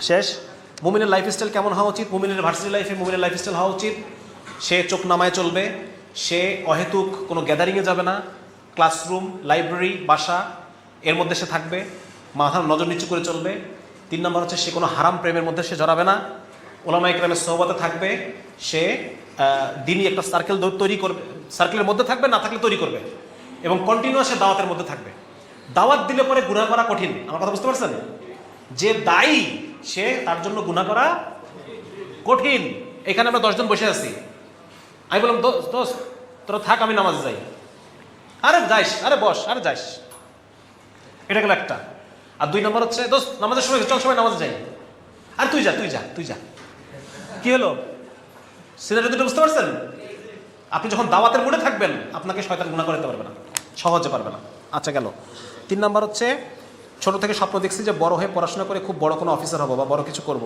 শেষ। মুমিনের লাইফস্টাইল কেমন হওয়া উচিত? মুমিনের ভার্সিটি লাইফে মুমিনের লাইফস্টাইল হওয়া উচিত? সে চোখ নামায় চলবে, সে অহেতুক কোনো গ্যাদারিংয়ে যাবে না ক্লাসরুম লাইব্রেরি বাসা, এর মধ্যে সে থাকবে মাথার নজর নিচু করে চলবে। তিন নম্বর হচ্ছে সে কোনো হারাম প্রেমের মধ্যে সে জড়াবে না। ওলামা ইকরামের সহবতে থাকবে, সে দিনই একটা সার্কেল তৈরি করবে সার্কেলের মধ্যে থাকবে, না থাকলে তৈরি করবে। এবং কন্টিনিউয়াস সে দাওয়াতের মধ্যে থাকবে। দাওয়াত দিলে পরে গুনাহ করা কঠিন। আমার কথা বুঝতে পারছেন? যে দায়ী সে তার জন্য গুনাহ করা কঠিন। এখানে আমরা দশজন বসে আছি। আমি বললাম "দোস্ত, তোরা থাক আমি নামাজ যাই। আরে যাইস আরে বস আরে যাইস। এটা গেল একটা। আর দুই নম্বর হচ্ছে দোস্ত নামাজের সময় চল সময় নামাজ যাই। আর তুই যা তুই যা তুই যা। কি হলো? সিনারি দুটো বুঝতে পারছেন? আপনি যখন দাওয়াতের মুডে থাকবেন আপনাকে শয়তান গুণা করতে পারবে না সহজে পারবে না। আচ্ছা গেল। তিন নম্বর হচ্ছে ছোট থেকে স্বপ্ন দেখছি যে বড় হয়ে পড়াশোনা করে খুব বড় কোনো অফিসার হব বা বড় কিছু করব।